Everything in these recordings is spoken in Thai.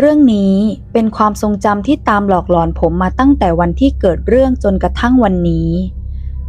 เรื่องนี้เป็นความทรงจำที่ตามหลอกหลอนผมมาตั้งแต่วันที่เกิดเรื่องจนกระทั่งวันนี้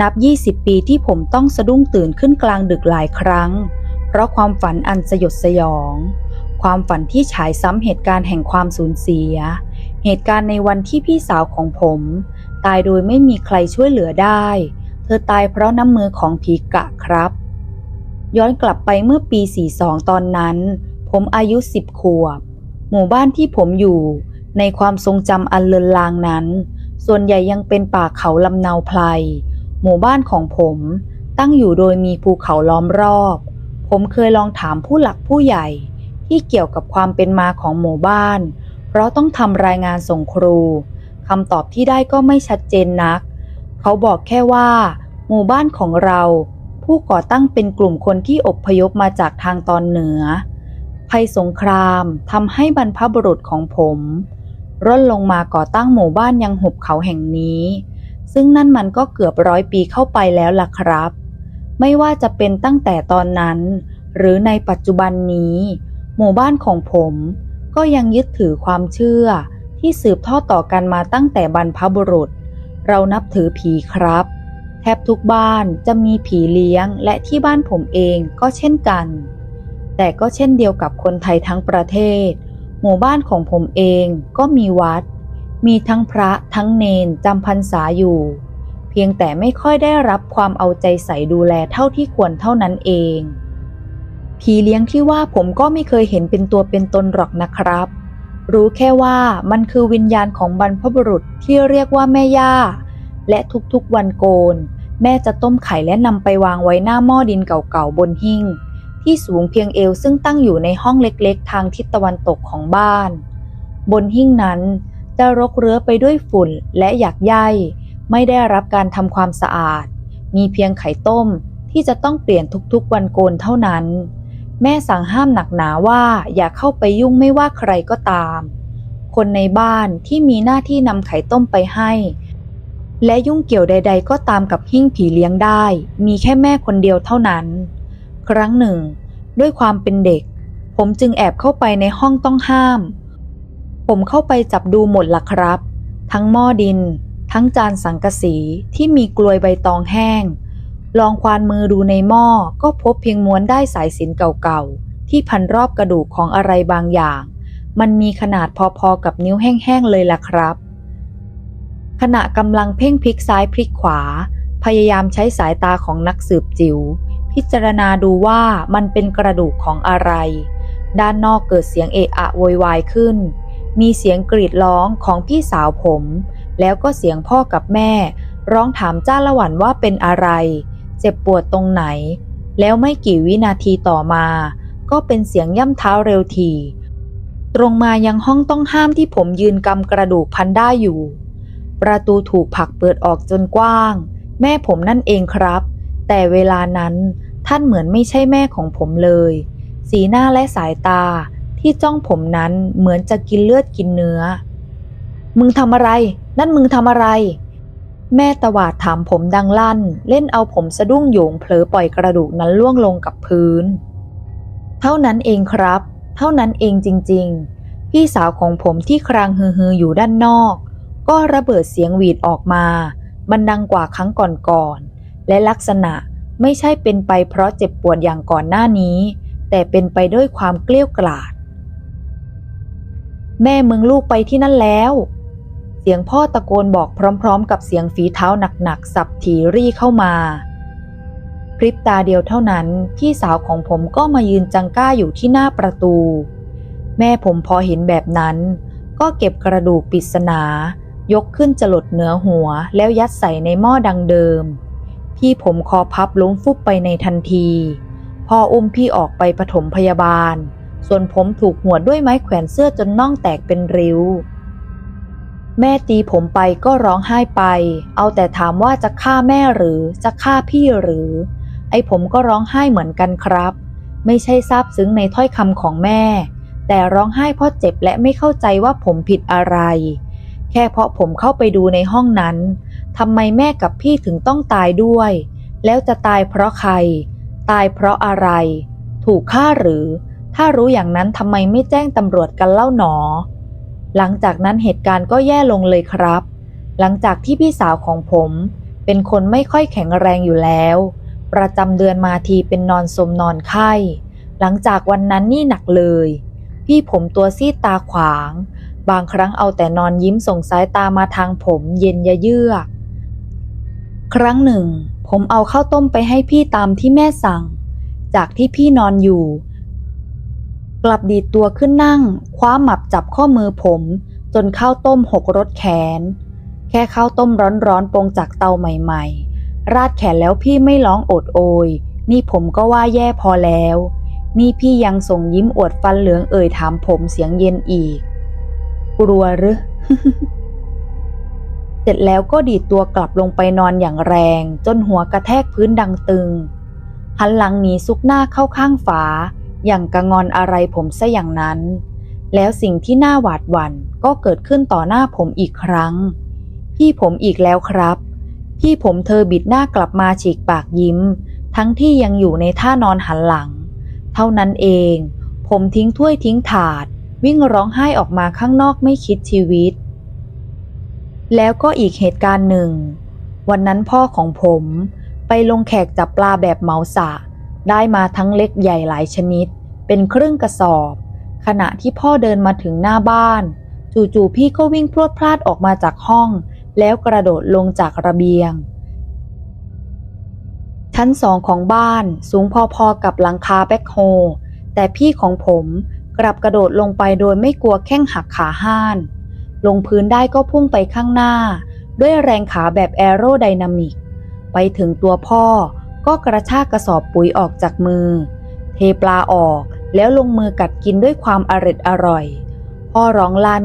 นับ 20 ปีที่ผมต้องสะดุ้งตื่นขึ้นกลางดึกหลายครั้ง เพราะความฝันอันสยดสยอง ความฝันที่ฉายซ้ำเหตุการณ์แห่งความสูญเสีย เหตุการณ์ในวันที่พี่สาวของผม ตายโดยไม่มีใครช่วยเหลือได้ เธอตายเพราะน้ำมือของผีกะครับ ย้อนกลับไปเมื่อปี 42 ตอนนั้น ผมอายุ 10 ขวบ หมู่บ้านที่ผมอยู่ ในความทรงจำอันเลือนลางนั้น ส่วนใหญ่ยังเป็นป่าเขาลำเนาไพลหมู่บ้านของผมตั้งอยู่โดยมีภูเขาล้อมรอบ ผมเคยลองถามผู้หลักผู้ใหญ่ที่เกี่ยวกับความเป็นมาของหมู่บ้าน เพราะต้องทำรายงานส่งครูคำตอบที่ได้ก็ไม่ชัดเจนนัก เขาบอกแค่ว่า หมู่บ้านของเรา ผู้ก่อตั้งเป็นกลุ่มคนที่อพยพมาจากทางตอนเหนือ ภัยสงครามทำให้บรรพบุรุษของผม ร่นลงมาก่อตั้งหมู่บ้านยังหุบเขาแห่งนี้ ซึ่งนั่นมันก็เกือบร้อยปีเข้าไปแล้วล่ะครับ ไม่ว่าจะเป็นตั้งแต่ตอนนั้น หรือในปัจจุบันนี้ หมู่บ้านของผม ก็ยังยึดถือความเชื่อ ที่สืบทอดต่อกันมาตั้งแต่บรรพบุรุษ เรานับถือผีครับ แทบทุกบ้านจะมีผีเลี้ยงและที่บ้านผมเองก็เช่นกัน แต่ก็เช่นเดียวกับคนไทยทั้งประเทศ หมู่บ้านของผมเองก็มีวัด มีทั้งพระทั้งเนนจำพรรษาอยู่ เพียงแต่ไม่ค่อยได้รับความเอาใจใส่ดูแลเท่าที่ควรเท่านั้นเอง ผีเลี้ยงที่ว่าผมก็ไม่เคยเห็นเป็นตัวเป็นตนหรอกนะครับ รู้แค่ว่ามันคือวิญญาณของบรรพบุรุษที่เรียกว่าแม่ย่า และทุกๆวันโกน แม่จะต้มไข่และนำไปวางไว้หน้าหม้อดินเก่าๆบนหิ้ง ที่สูงเพียงเอวซึ่งตั้งอยู่ในห้องเล็กๆ ทางทิศตะวันตกของบ้าน บนหิ้งนั้นจะรกเรื้อไปด้วยฝุ่นและหยักใยไม่ได้รับการทำความสะอาด มีเพียงไข่ต้มที่จะต้องเปลี่ยนทุกๆวันโกนเท่านั้น แม่สั่งห้ามหนักหนาว่าอย่าเข้าไปยุ่งไม่ว่าใครก็ตาม คนในบ้านที่มีหน้าที่นำไข่ต้มไปให้ และยุ่งเกี่ยวใด ๆ ก็ตามกับหิ้งผีเลี้ยงได้ มีแค่แม่คนเดียวเท่านั้น ครั้งหนึ่ง ด้วยความเป็นเด็ก ผมจึงแอบเข้าไปในห้องต้องห้าม ผมเข้าไปจับดูหมดละครับ ทั้งหม้อดิน ทั้งจานสังกะสีที่มีกลวยใบตองแห้ง ลองควานมือดูในหม้อก็พบเพียงม้วนได้สายสินเก่าๆ ที่พันรอบกระดูกของอะไรบางอย่าง มันมีขนาดพอๆกับนิ้วแห้งๆเลยล่ะครับ ขณะกำลังเพ่งพลิกซ้ายพลิกขวาพยายามใช้สายตาของนักสืบจิว๋ว พิจารณาดูว่ามันเป็นกระดูกของอะไร ด้านนอกเกิดเสียงเอะอะโวยวายขึ้น มีเสียงกรีดร้องของพี่สาวผม แล้วก็เสียงพ่อกับแม่ ร้องถามจ้าละวันว่าเป็นอะไร เจ็บปวดตรงไหน แล้วไม่กี่วินาทีต่อมา ก็เป็นเสียงย่ำเท้าเร็วทีตรงมายังห้องต้องห้ามที่ผมยืนกำกระดูกพันได้อยู่ ประตูถูกผลักเปิดออกจนกว้าง แม่ผมนั่นเองครับ แต่เวลานั้นท่านเหมือนไม่ใช่แม่ของผมเลย สีหน้าและสายตาที่จ้องผมนั้นเหมือนจะกินเลือดกินเนื้อ มึงทำอะไร นั่นมึงทำอะไร แม่ตวาดถามผมดังลั่น เล่นเอาผมสะดุ้งโยงเผลอปล่อยกระดูกนั้นล่วงลงกับพื้น เท่านั้นเองครับ เท่านั้นเองจริง ๆ พี่สาวของผมที่ครางฮือๆอยู่ด้านนอก ก็ระเบิดเสียงหวีดออกมา มันดังกว่าครั้งก่อนๆ และลักษณะไม่ใช่เป็นไปเพราะเจ็บปวดอย่างก่อนหน้านี้ แต่เป็นไปด้วยความเกลี้ยวกล่อดแม่มึงลูกไปที่นั่นแล้ว เสียงพ่อตะโกนบอกพร้อมๆ กับเสียงฝีเท้าหนักๆสับถีรี่เข้ามา พริบตาเดียวเท่านั้น พี่สาวของผมก็มายืนจังก้าอยู่ที่หน้าประตู แม่ผมพอเห็นแบบนั้น ก็เก็บกระดูกปริศนา ยกขึ้นจลดเหนือหัวแล้วยัดใส่ในหม้อดังเดิม พี่ผมคอพับล้มฟุบไปในทันทีพ่ออุ้มพี่ออกไปปฐมพยาบาล ส่วนผมถูกหัวดด้วยไม้แขวนเสื้อจนน่องแตกเป็นริ้ว แม่ตีผมไปก็ร้องไห้ไป เอาแต่ถามว่าจะฆ่าแม่หรือจะฆ่าพี่หรือ ไอ้ผมก็ร้องไห้เหมือนกันครับ ไม่ใช่ซาบซึ้งในถ้อยคำของแม่ แต่ร้องไห้เพราะเจ็บและไม่เข้าใจว่าผมผิดอะไร แค่เพราะผมเข้าไปดูในห้องนั้นทำไมแม่กับพี่ถึงต้องตายด้วย แล้วจะตายเพราะใคร ตายเพราะอะไร ถูกฆ่าหรือ ถ้ารู้อย่างนั้นทำไมไม่แจ้งตำรวจกันเล่าหนอ หลังจากนั้นเหตุการณ์ก็แย่ลงเลยครับ หลังจากที่พี่สาวของผม เป็นคนไม่ค่อยแข็งแรงอยู่แล้ว ประจำเดือนมาทีเป็นนอนสมนอนไข้ หลังจากวันนั้นนี่หนักเลย พี่ผมตัวซีดตาขวาง บางครั้งเอาแต่นอนยิ้มส่งสายตามาทางผมเย็นยะเยือก ครั้งหนึ่ง ผมเอาข้าวต้มไปให้พี่ตามที่แม่สั่ง จากที่พี่นอนอยู่ กลับดีตัวขึ้นนั่ง คว้าหมับจับข้อมือผม จนข้าวต้มหกรถแขน แค่ข้าวต้มร้อนๆปรงจากเตาใหม่ๆ ราดแขนแล้วพี่ไม่ร้องโอดโอย นี่ผมก็ว่าแย่พอแล้วนี่พี่ยังส่งยิ้มอวดฟันเหลืองเอ่ยถามผมเสียงเย็นอีก กลัวหรือ เสร็จแล้วก็ดีดตัวกลับลงไปนอนอย่างแรง จนหัวกระแทกพื้นดังตึง หันหลังหนีซุกหน้าเข้าข้างฝา อย่างกระงอนอะไรผมซะอย่างนั้น แล้วสิ่งที่น่าหวาดหวั่นก็เกิดขึ้นต่อหน้าผมอีกครั้ง พี่ผมอีกแล้วครับ พี่ผมเธอบิดหน้ากลับมาฉีกปากยิ้ม ทั้งที่ยังอยู่ในท่านอนหันหลัง เท่านั้นเอง ผมทิ้งถ้วยทิ้งถาด วิ่งร้องไห้ออกมาข้างนอกไม่คิดชีวิต แล้วก็อีกเหตุการณ์หนึ่ง วันนั้นพ่อของผมไปลงแขกจับปลาแบบเหมาสะ ได้มาทั้งเล็กใหญ่หลายชนิด เป็นครึ่งกระสอบ ขณะที่พ่อเดินมาถึงหน้าบ้าน จู่ๆพี่ก็วิ่งพรวดพลาดออกมาจากห้อง แล้วกระโดดลงจากระเบียง ชั้นสองของบ้านสูงพอๆกับหลังคาแบ็คโฮแต่พี่ของผม กลับกระโดดลงไปโดยไม่กลัวแข้งหักขาห้าน ลงพื้นได้ก็พุ่งไปข้างหน้า ด้วยแรงขาแบบแอโรไดนามิก ไปถึงตัวพ่อก็กระชากกระสอบปุ๋ยออกจากมือ เทปลาออกแล้วลงมือกัดกินด้วยความอร็ดอร่อย พ่อร้องลั่น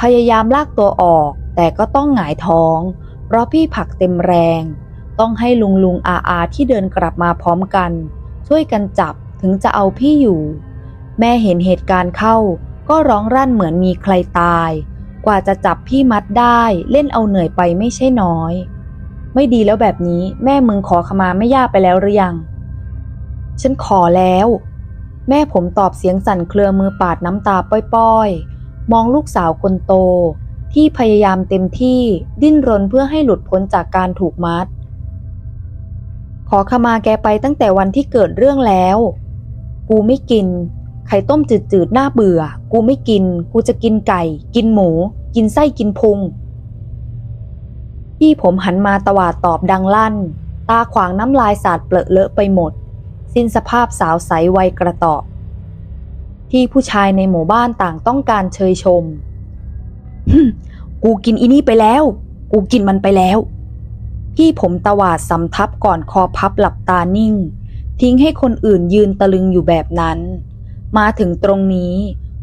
พยายามลากตัวออก แต่ก็ต้องหงายท้อง เพราะพี่ผักเต็มแรง ต้องให้ลุงลุงอาอาที่เดินกลับมาพร้อมกัน ช่วยกันจับถึงจะเอาพี่อยู่ แม่เห็นเหตุการณ์เข้า ก็ร้องรั่นเหมือนมีใครตาย กว่าจะจับพี่มัดได้เล่นเอาเหนื่อยไปไม่ใช่น้อย ไม่ดีแล้วแบบนี้แม่มึงขอขมาไม่ย่าไปแล้วหรือยัง ฉันขอแล้ว แม่ผมตอบเสียงสั่นเครือมือปาดน้ำตาป้อยๆ มองลูกสาวคนโต ที่พยายามเต็มที่ดิ้นรนเพื่อให้หลุดพ้นจากการถูกมัด ขอขมาแกไปตั้งแต่วันที่เกิดเรื่องแล้ว กูไม่กิน ไข่ต้มจืดๆ น่าเบื่อ กูไม่กิน กูจะกินไก่ กินหมู กินไส้กินพุง พี่ผมหันมาตวาดตอบดังลั่น ตาขวางน้ำลายสาดเปลอะเลอะไปหมด สิ้นสภาพสาวใสวัยกระเตาะที่ผู้ชายในหมู่บ้านต่างต้องการเชยชม กูกินอีนี่ไปแล้ว กูกินมันไปแล้ว พี่ผมตวาดสำทับก่อนคอพับหลับตานิ่ง ทิ้งให้คนอื่นยืนตะลึงอยู่แบบนั้น มาถึงตรงนี้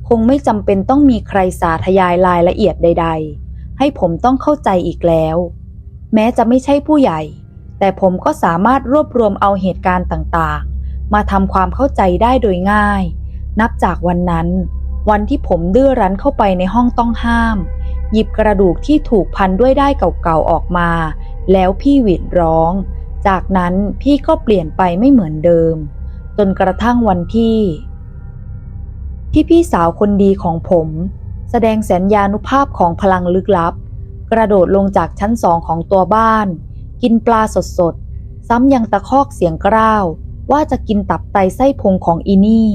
คงไม่จำเป็นต้องมีใครสาธยายรายละเอียดใด ๆ ให้ผมต้องเข้าใจอีกแล้ว แม้จะไม่ใช่ผู้ใหญ่ แต่ผมก็สามารถรวบรวมเอาเหตุการณ์ต่างๆ มาทำความเข้าใจได้โดยง่าย นับจากวันนั้น วันที่ผมดื้อรั้นเข้าไปในห้องต้องห้าม หยิบกระดูกที่ถูกพันด้วยได้เก่าๆออกมา แล้วพี่หวิดร้อง จากนั้นพี่ก็เปลี่ยนไปไม่เหมือนเดิม จนกระทั่งวันที่ ที่พี่สาวคนดีของผม แสดงสัญญานุภาพของพลังลึกลับ กระโดดลงจากชั้นสองของตัวบ้าน กินปลาสดๆ ซ้ำยังตะคอกเสียงกร้าว ว่าจะกินตับไตไส้พุงของอีนี่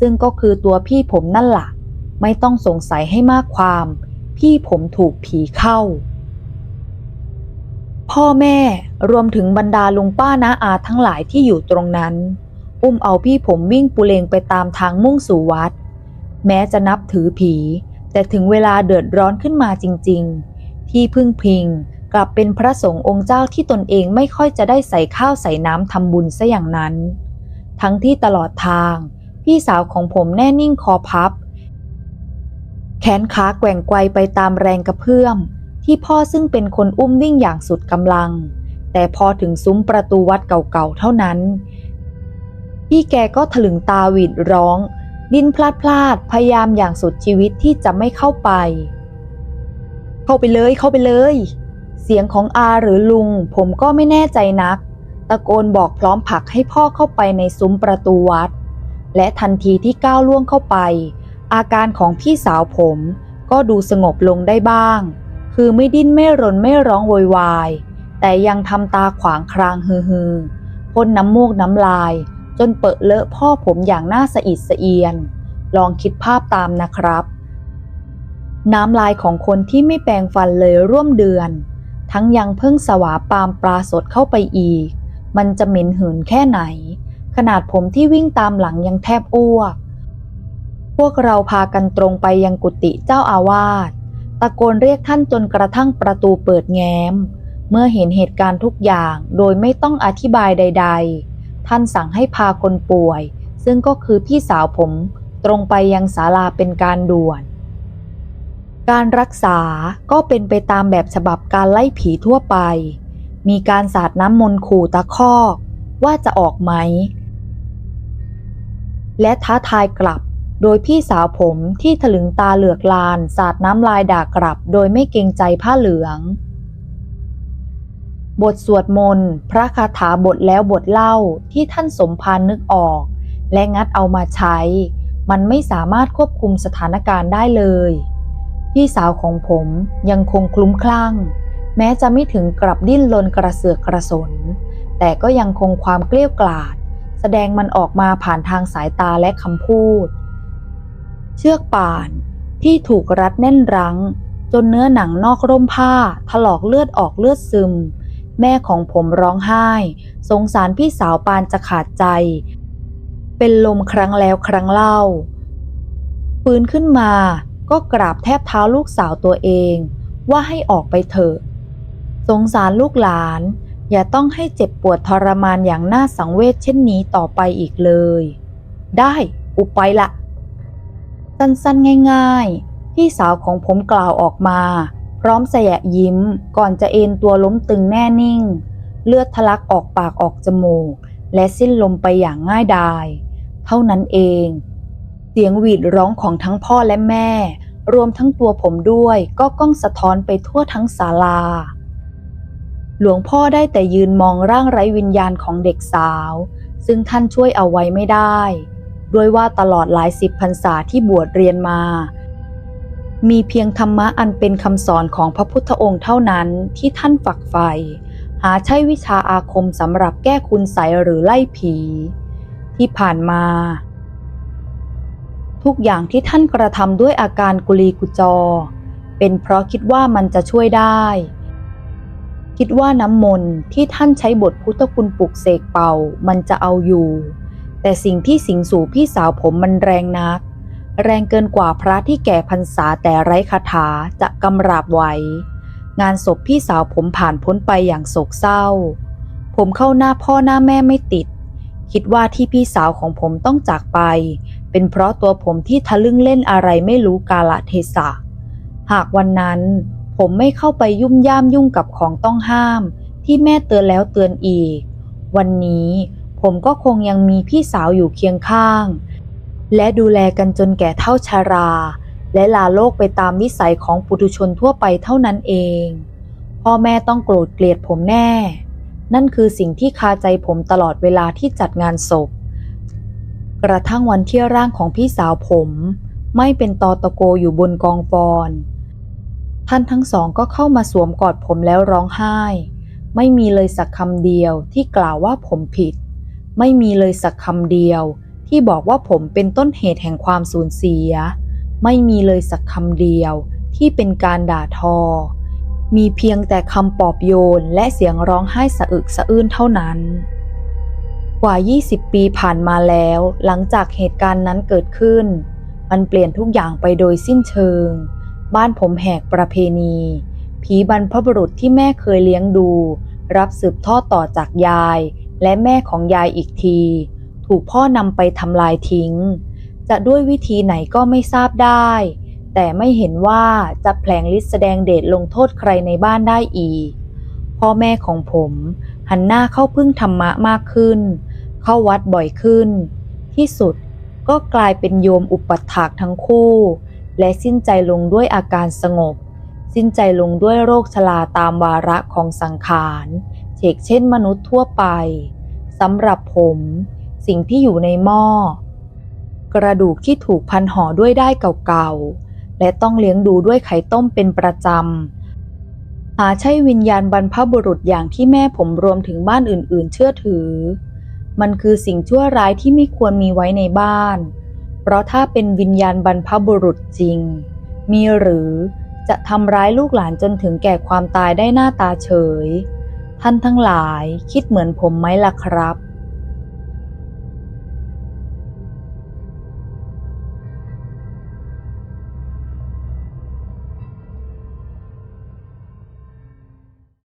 ซึ่งก็คือตัวพี่ผมนั่นละ่ะ ไม่ต้องสงสัยให้มากความ พี่ผมถูกผีเข้า พ่อแม่รวมถึงบรรดาลุงป้าน้าอาทั้งหลายที่อยู่ตรงนั้น อุ้มเอาพี่ผมวิ่งปุเรงไปตามทางมุ่งสู่วัด แม้จะนับถือผี แต่ถึงเวลาเดือดร้อนขึ้นมาจริง ๆ ที่พึ่งพิงกลับเป็นพระสงฆ์องค์เจ้าที่ตนเองไม่ค่อยจะได้ใส่ข้าวใส่น้ำทำบุญซะอย่างนั้น ทั้งที่ตลอดทาง พี่สาวของผมแน่นิ่งคอพับ แขนขาแกว่งไกวไปตามแรงกระเพื่อม ที่พ่อซึ่งเป็นคนอุ้มวิ่งอย่างสุดกำลัง แต่พอถึงซุ้มประตูวัดเก่าๆเท่านั้น พี่แกก็ถลึงตาหวีดร้อง ดิ้นพลาดพลาดพยายามอย่างสุดชีวิตที่จะไม่เข้าไป เข้าไปเลยเข้าไปเลย เสียงของอาหรือลุง ผมก็ไม่แน่ใจนัก ตะโกนบอกพร้อมผลักให้พ่อเข้าไปในซุ้มประตูวัด และทันทีที่ก้าวล่วงเข้าไป อาการของพี่สาวผมก็ดูสงบลงได้บ้าง คือไม่ดิ้นไม่รนไม่ร้องโวยวาย แต่ยังทำตาขวางครางฮือฮือพ่นน้ำมูกน้ำลาย จนเปอะเลอะพ่อผมอย่างน่าสะอิดสะเอียน ลองคิดภาพตามนะครับ น้ำลายของคนที่ไม่แปรงฟันเลยร่วมเดือน ทั้งยังเพิ่งสวาปามปลาสดเข้าไปอีก มันจะเหม็นหืนแค่ไหน ขนาดผมที่วิ่งตามหลังยังแทบอ้วก พวกเราพากันตรงไปยังกุฏิเจ้าอาวาสตะโกนเรียกท่านจนกระทั่งประตูเปิดแง้ม เมื่อเห็นเหตุการณ์ทุกอย่างโดยไม่ต้องอธิบายใด ๆ ท่านสั่งให้พาคนป่วย ซึ่งก็คือพี่สาวผมตรงไปยังศาลาเป็นการด่วน การรักษาก็เป็นไปตามแบบฉบับการไล่ผีทั่วไป มีการสาดน้ำมนต์ขู่ตะคอกว่าจะออกไหม และท้าทายกลับ โดยพี่สาวผมที่ถลึงตาเหลือกลาน สาดน้ำลายด่ากลับ โดยไม่เกรงใจผ้าเหลือง บทสวดมนต์พระคาถาบทแล้วบทเล่าที่ท่านสมภารนึกออก และงัดเอามาใช้ มันไม่สามารถควบคุมสถานการณ์ได้เลย พี่สาวของผมยังคงคลุ้มคลั่ง แม้จะไม่ถึงกลับดิ้นรนกระเสือกกระสน แต่ก็ยังคงความเกลี้ยกล่อดแสดงมันออกมาผ่านทางสายตาและคำพูด เชือกป่านที่ถูกรัดแน่นรั้ง จนเนื้อหนังนอกร่มผ้าถลอกเลือดออกเลือดซึม แม่ของผมร้องไห้ สงสารพี่สาวปานจะขาดใจ เป็นลมครั้งแล้วครั้งเล่าฟื้นขึ้นมาก็กราบแทบเท้าลูกสาวตัวเอง ว่าให้ออกไปเถอะ สงสารลูกหลาน อย่าต้องให้เจ็บปวดทรมานอย่างน่าสังเวชเช่นนี้ต่อไปอีกเลย ได้อุไปละ สั้นๆง่าย ๆ พี่สาวของผมกล่าวออกมา พร้อมแสยะยิ้ม ก่อนจะเอนตัวล้มตึงแน่นิ่ง เลือดทะลักออกปากออกจมูก และสิ้นลมไปอย่างง่ายดาย เท่านั้นเอง เสียงหวีดร้องของทั้งพ่อและแม่ รวมทั้งตัวผมด้วยก็ก้องสะท้อนไปทั่วทั้งศาลา หลวงพ่อได้แต่ยืนมองร่างไร้วิญญาณของเด็กสาว ซึ่งท่านช่วยเอาไว้ไม่ได้ ด้วยว่าตลอดหลายสิบพรรษาที่บวชเรียนมา มีเพียงธรรมะอันเป็นคำสอนของพระพุทธองค์เท่านั้นที่ท่านฝักใฝ่หาใช่วิชาอาคมสำหรับแก้คุณใสหรือไล่ผี ที่ผ่านมา ทุกอย่างที่ท่านกระทำด้วยอาการกุลีกุจอ เป็นเพราะคิดว่ามันจะช่วยได้ คิดว่าน้ำมนต์ที่ท่านใช้บทพุทธคุณปลุกเสกเป่ามันจะเอาอยู่ แต่สิ่งที่สิงสู่พี่สาวผมมันแรงนัก แรงเกินกว่าพระที่แก่พรรษาแต่ไร้คาถาจะกำราบไหวงานศพพี่สาวผมผ่านพ้นไปอย่างโศกเศร้า ผมเข้าหน้าพ่อหน้าแม่ไม่ติด คิดว่าที่พี่สาวของผมต้องจากไป เป็นเพราะตัวผมที่ทะลึ่งเล่นอะไรไม่รู้กาละเทศะ หากวันนั้นผมไม่เข้าไปยุ่มย่ามยุ่งกับของต้องห้าม ที่แม่เตือนแล้วเตือนอีก วันนี้ผมก็คงยังมีพี่สาวอยู่เคียงข้าง และดูแลกันจนแก่เท่าชารา และลาโลกไปตามวิสัยของปุถุชนทั่วไปเท่านั้นเอง พ่อแม่ต้องโกรธเกลียดผมแน่ นั่นคือสิ่งที่คาใจผมตลอดเวลาที่จัดงานศพ กระทั่งวันที่ร่างของพี่สาวผม ไม่เป็นตอตะโกอยู่บนกองฟอนท่านทั้งสองก็เข้ามาสวมกอดผมแล้วร้องไห้ ไม่มีเลยสักคำเดียวที่กล่าวว่าผมผิด ไม่มีเลยสักคำเดียว ที่บอกว่าผมเป็นต้นเหตุแห่งความสูญเสีย ไม่มีเลยสักคำเดียวที่เป็นการด่าทอ มีเพียงแต่คำปลอบโยนและเสียงร้องไห้สะอึกสะอื้นเท่านั้น กว่า 20 ปีผ่านมาแล้ว หลังจากเหตุการณ์นั้นเกิดขึ้น มันเปลี่ยนทุกอย่างไปโดยสิ้นเชิง บ้านผมแหกประเพณี ผีบรรพบุรุษที่แม่เคยเลี้ยงดู รับสืบทอดต่อจากยาย และแม่ของยายอีกที ถูกพ่อนำไปทำลายทิ้ง จะด้วยวิธีไหนก็ไม่ทราบได้ แต่ไม่เห็นว่าจะแผลงฤทธิ์แสดงเดชลงโทษใครในบ้านได้อีก พ่อแม่ของผมหันหน้าเข้าพึ่งธรรมะมากขึ้น เข้าวัดบ่อยขึ้น ที่สุดก็กลายเป็นโยมอุปัฏฐากทั้งคู่ และสิ้นใจลงด้วยอาการสงบ สิ้นใจลงด้วยโรคชราตามวาระของสังขารเฉกเช่นมนุษย์ทั่วไปสำหรับผม สิ่งที่อยู่ในหม้อ กระดูกที่ถูกพันห่อด้วยได้เก่าๆ และต้องเลี้ยงดูด้วยไข่ต้มเป็นประจำหาใช่วิญญาณบรรพบุรุษอย่างที่แม่ผมรวมถึงบ้านอื่นๆ เชื่อถือ มันคือสิ่งชั่วร้ายที่ไม่ควรมีไว้ในบ้าน เพราะถ้าเป็นวิญญาณบรรพบุรุษจริง มีหรือจะทำร้ายลูกหลานจนถึงแก่ความตายได้หน้าตาเฉย ท่านทั้งหลายคิดเหมือนผมไหมล่ะครับ